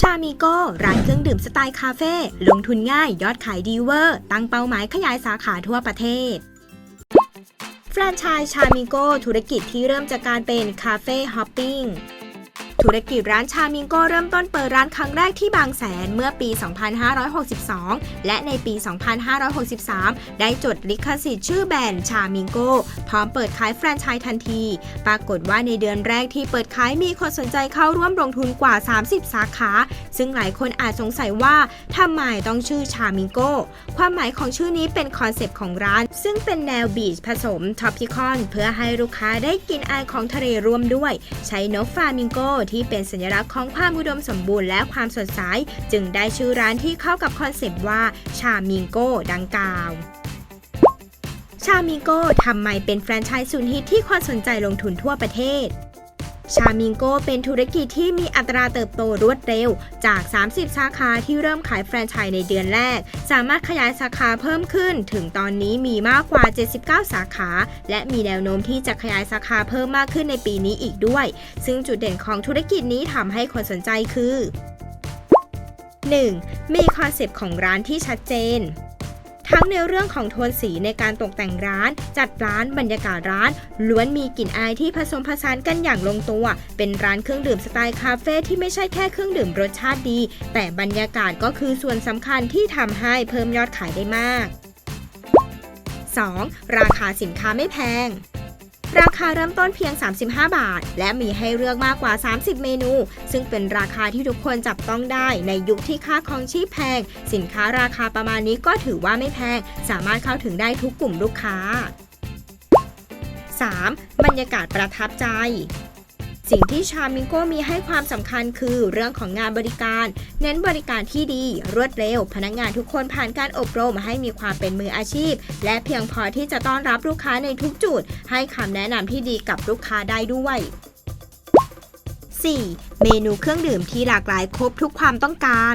ชามิโก้ร้านเครื่องดื่มสไตล์คาเฟ่ลงทุนง่ายยอดขายดีเวอร์ ตั้งเป้าหมายขยายสาขาทั่วประเทศ แฟรนไชส์ชามิโก้ธุรกิจที่เริ่มจากการเป็นคาเฟ่ฮอปปิ้ง ธุรกิจร้านชามิงโก้เริ่มต้นเปิดร้านครั้งแรกที่บางแสนเมื่อปี 2562 และในปี 2563 ได้จดลิขสิทธิ์ชื่อแบรนด์ชามิงโก้พร้อมเปิดขายแฟรนไชส์ทันที ปรากฏว่าในเดือนแรกที่เปิดขายมีคนสนใจเข้าร่วมลงทุนกว่า 30 สาขา ซึ่งหลายคนอาจสงสัยว่าทำไมต้องชื่อชามิงโก้ความหมายของชื่อนี้เป็นคอนเซปต์ของร้าน ซึ่งเป็นแนวบีชผสมท็อปพิคอน เพื่อให้ลูกค้าได้กินไอายของทะเลร่วมด้วย ใช้นกฟลามิงโกที่เป็นสัญลักษณ์ของความอุดมสมบูรณ์และความสดใส จึงได้ชื่อร้านที่เข้ากับคอนเซปต์ว่า ชามิงโก้ดังกล่าวชามิงโก้ทำไมเป็นแฟรนไชส์สุดฮิตที่คนสนใจลงทุนทั่วประเทศ ชามิงโกเป็นธุรกิจที่มีอัตราเติบโตรวดเร็ว จาก 30 สาขาที่เริ่มขายแฟรนไชส์ในเดือนแรก สามารถขยายสาขาเพิ่มขึ้น ถึงตอนนี้มีมากกว่า 79 สาขา และมีแนวโน้มที่จะขยายสาขาเพิ่มมากขึ้นในปีนี้อีกด้วย ซึ่งจุดเด่นของธุรกิจนี้ทำให้คนสนใจคือ 1. มีคอนเซปต์ของร้านที่ชัดเจน ทั้งในเรื่องของโทนสีในการตกแต่งร้าน จัดร้านบรรยากาศร้าน ล้วนมีกลิ่นอายที่ผสมผสานกันอย่างลงตัว เป็นร้านเครื่องดื่มสไตล์คาเฟ่ที่ไม่ใช่แค่เครื่องดื่มรสชาติดี แต่บรรยากาศก็คือส่วนสำคัญที่ทำให้เพิ่มยอดขายได้มาก 2. ราคาสินค้าไม่แพง ราคาเริ่มต้นเพียง 35 บาท และมีให้เลือกมากกว่า 30 เมนู ซึ่งเป็นราคาที่ทุกคนจับต้องได้ในยุคที่ค่าครองชีพแพง สินค้าราคาประมาณนี้ก็ถือว่าไม่แพง สามารถเข้าถึงได้ทุกกลุ่มลูกค้า 3. บรรยากาศประทับใจ สิ่งที่ชามิงโก้มีให้ความสำคัญคือเรื่องของงานบริการ เน้นบริการที่ดี รวดเร็ว พนักงานทุกคนผ่านการอบรมให้มีความเป็นมืออาชีพ และเพียงพอที่จะต้อนรับลูกค้าในทุกจุด ให้คำแนะนำที่ดีกับลูกค้าได้ด้วย 4. เมนูเครื่องดื่มที่หลากหลายครบทุกความต้องการ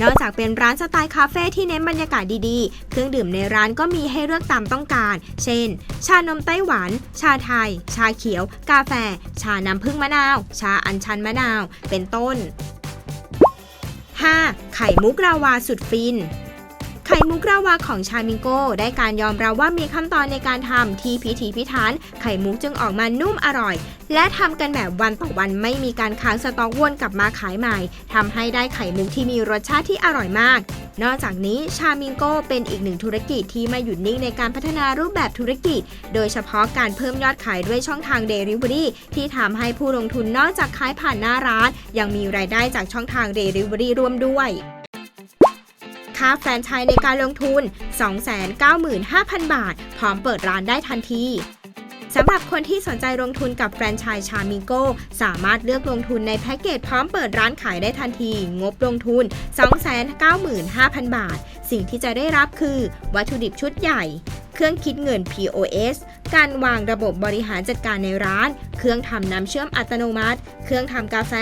นอกจากเป็นร้านสไตล์คาเฟ่ที่เน้นบรรยากาศดีๆ เครื่องดื่มในร้านก็มีให้เลือกตามต้องการ เช่น ชานมไต้หวัน ชาไทย ชาเขียว กาแฟ ชาน้ำผึ้งมะนาว ชาอัญชันมะนาว เป็นต้น 5. ไข่มุกราวาสุดฟิน ข่มุกราวาของชามิงโก้ได้การยอมรับว่ามีขั้นตอนในการทำที่พิถีพิถันไข่มุกจึงออกมานุ่มอร่อย และทำกันแบบวันต่อวันไม่มีการค้างสต็อกวนกลับมาขายใหม่ทำให้ได้ไข่มุกที่มีรสชาติที่อร่อยมาก นอกจากนี้ชามิงโก้เป็นอีกหนึ่งธุรกิจที่ไมาหยุดนิ่งในการพัฒนารูปแบบธุรกิจ โดยเฉพาะการเพิ่มยอดขายด้วยช่องทาง Delivery ที่ทำให้ผู้ลงทุนนอกจากขายผ่านหน้าร้าน ยังมีรายได้จากช่องทาง Delivery ร่วมด้วย ค่าแฟรนไชส์ในการลงทุน 295,000 บาท พร้อมเปิดร้านได้ทันทีสำหรับคนที่สนใจลงทุนกับแฟรนไชส์ชามิโก้สามารถเลือกลงทุนในแพ็กเกจพร้อมเปิดร้านขายได้ทันที งบลงทุน 295,000 บาท สิ่งที่จะได้รับคือ วัตถุดิบชุดใหญ่ เครื่องคิดเงิน POS การวางระบบบริหารจัดการในร้าน เครื่องทำน้ำเชื่อมอัตโนมัติ เครื่องทำกาแฟ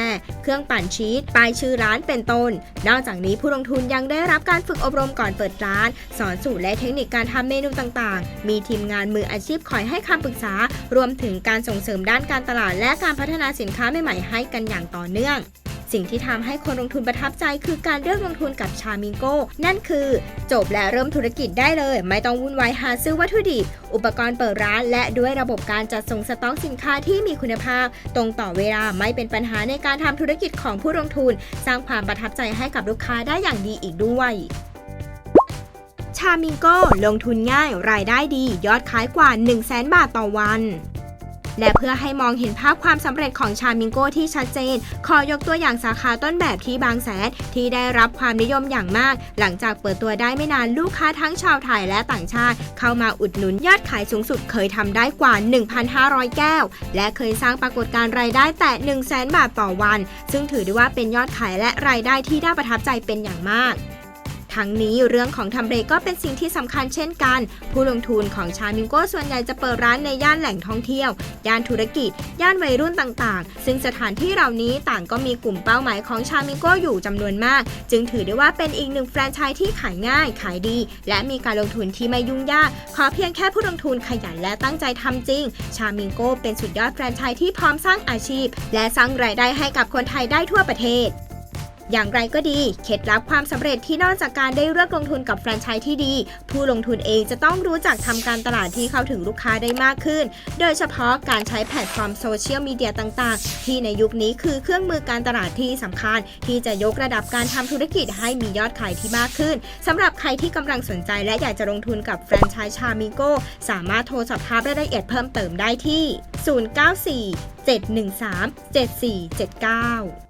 เครื่องปั่นชีสป้ายชื่อร้านเป็นต้น นอกจากนี้ผู้ลงทุนยังได้รับการฝึกอบรมก่อนเปิดร้าน สอนสูตรและเทคนิคการทำเมนูต่างๆ มีทีมงานมืออาชีพคอยให้คำปรึกษา รวมถึงการส่งเสริมด้านการตลาดและการพัฒนาสินค้าใหม่ๆให้กันอย่างต่อเนื่อง สิ่งที่ทำให้คนลงทุนประทับใจคือการเลือกลงทุนกับชามิงโก้ นั่นคือ จบและเริ่มธุรกิจได้เลย ไม่ต้องวุ่นวายหาซื้อวัตถุดิบ อุปกรณ์เปิดร้าน และด้วยระบบการจัดส่งสต็อกสินค้าที่มีคุณภาพ ตรงต่อเวลาไม่เป็นปัญหาในการทำธุรกิจของผู้ลงทุน สร้างความประทับใจให้กับลูกค้าได้อย่างดีอีกด้วยชามิงโก้ลงทุนง่ายรายได้ดี ยอดขายกว่า 1 0 0 0 0แบาทต่อวัน และเพื่อให้มองเห็นภาพความสำเร็จของชามิงโก้ที่ชัดเจน ขอยกตัวอย่างสาขาต้นแบบที่บางแสนที่ได้รับความนิยมอย่างมาก หลังจากเปิดตัวได้ไม่นานลูกค้าทั้งชาวไทยและต่างชาติ เข้ามาอุดหนุนยอดขายสูงสุดเคยทำได้กว่า 1,500 แก้ว และเคยสร้างปรากฏการณ์รายได้แต่ 1 0 0 0 0แบาทต่อวัน ซึ่งถือได้ว่าเป็นยอดขายและรายได้ที่น่าประทับใจเป็นอย่างมาก ทั้งนี้เรื่องของทำเลก็เป็นสิ่งที่สำคัญเช่นกัน ผู้ลงทุนของชามิงโก้ส่วนใหญ่จะเปิดร้านในย่านแหล่งท่องเที่ยว ย่านธุรกิจ ย่านวัยรุ่นต่างๆ ซึ่งสถานที่เหล่านี้ต่างก็มีกลุ่มเป้าหมายของชามิงโก้อยู่จำนวนมาก จึงถือได้ว่าเป็นอีกหนึ่งแฟรนไชส์ที่ขายง่าย ขายดี และมีการลงทุนที่ไม่ยุ่งยาก ขอเพียงแค่ผู้ลงทุนขยันและตั้งใจทำจริง ชามิงโก้เป็นสุดยอดแฟรนไชส์ที่พร้อมสร้างอาชีพ และสร้างรายได้ให้กับคนไทยได้ทั่วประเทศ อย่างไรก็ดี เคล็ดลับความสำเร็จที่นอกจากการได้เลือกลงทุนกับแฟรนไชส์ที่ดี ผู้ลงทุนเองจะต้องรู้จักทำการตลาดที่เข้าถึงลูกค้าได้มากขึ้น โดยเฉพาะการใช้แพลตฟอร์มโซเชียลมีเดียต่างๆ ที่ในยุคนี้คือเครื่องมือการตลาดที่สำคัญ ที่จะยกระดับการทำธุรกิจให้มียอดขายที่มากขึ้นสำหรับใครที่กำลังสนใจและอยากจะลงทุนกับแฟรนไชส์ชามิโก้สามารถโทรสอบถามรายละเอียดเพิ่มเติมได้ที่ 094 713 7479